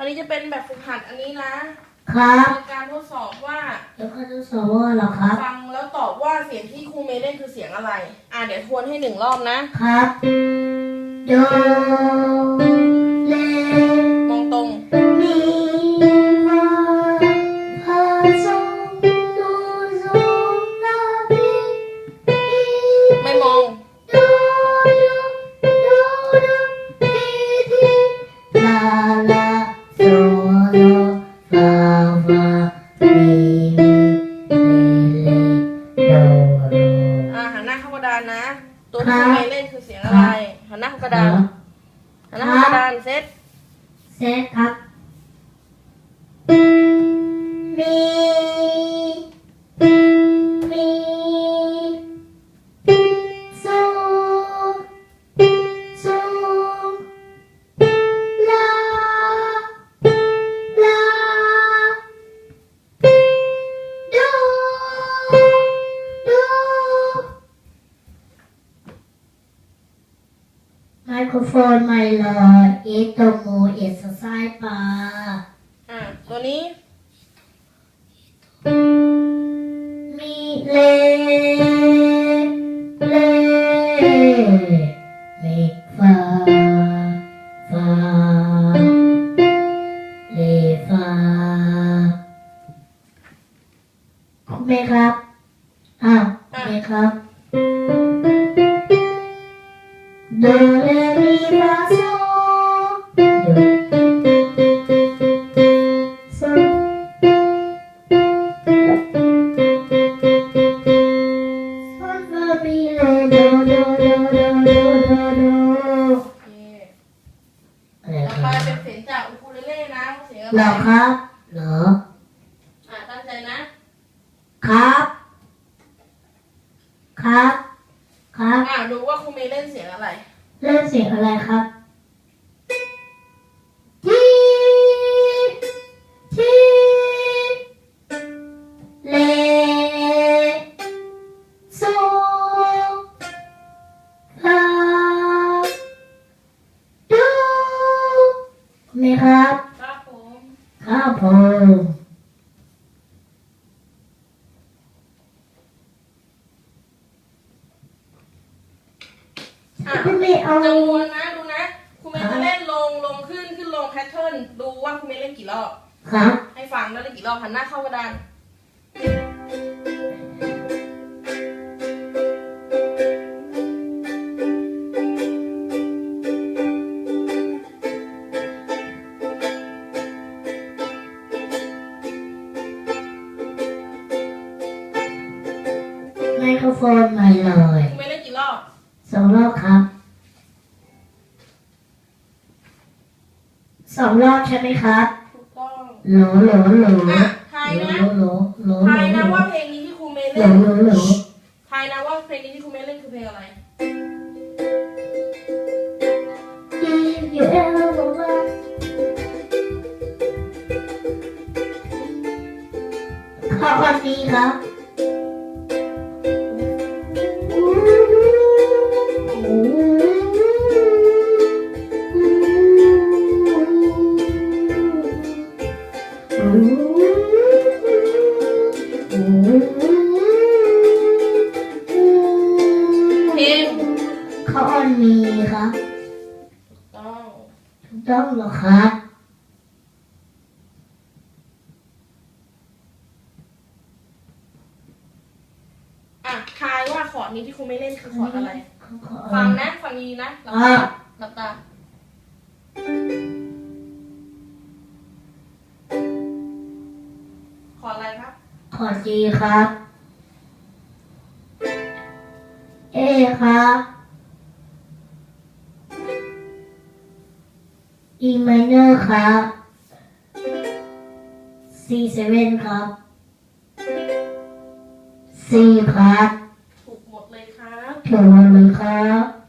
อันนี้จะเป็นแบบฝึกหัดอันนี้นะครับเป็นการทดสอบว่าแล้วก็ทดสอบว่าเหรอครับ ฟังแล้วตอบว่าเสียงที่ครูเมย์เล่นคือเสียงอะไร อ่าเดี๋ยวทวนให้หนึ่งรอบนะครับโดาเข้ากระดานนะ ตัวครัที่บครูเมย์เล่นคือเสียงอะไรหันหน้าเข้ากระดานหันหน้าเข้ากระดานเซตเซตครับ ไมโครโฟนไม่เลยเอตรงมูเอสไซปาอ่าตัวนี้ มีเลเลมีฟาฟาเลฟาคุณเมย์ครับอ้าวคุณเมย์ครับ โดเรมีฟาโซโดโซฟาฟามีเลโดโดโดโดโดโดโดโอเคอะไรต่อไปเป็นเสียงจากอูคูเลเล่นะเสียงเหรอครับ เหรอ อ่าตั้งใจนะ ครับ ครับ ครับ อ่าดูว่าครูเมย์เล่นเสียงอะไร เล่นเสียงอะไรครับทีทีเลโซฟาดูไหมครับ ครับผม ครับผม อะคุณไม่เอาจำนวนนะดูนะครูเมย์จะเล่นลงลงขึ้นขึ้นลงแพทเทิร์นดูว่าครูเมย์เล่นกี่รอบครับให้ฟังแล้วเล่นกี่รอบหันหน้าเข้ากระดานไมโครโฟนใหม่เลย สองรอบครับสองรอบใช่ไหมครับถูกต้องโหลโหลโหลอะทายโหลนะโหลโหลทายนะโหลว่าเพลงนี้ที่ครูเมย์โหลเล่นโหลโหลทายนะว่าเพลงนี้ที่ครูเมย์เล่นคือเพลงอะไร If you ever want ขอบคุณดีครับเพล งข้อมีครับต้องถูกต้องเหรอครับอะทายว่าคอร์ดนี้ที่ครูเมย์เล่นคือคอร์ดอะไรขอฟังนะ ฟังดีนะหลับอะตาหลับตา ขอจีครับ เอครับ E minor ครับ C7 ครับ C ครับถูกหมดเลยครับถูกหมดเลยครับ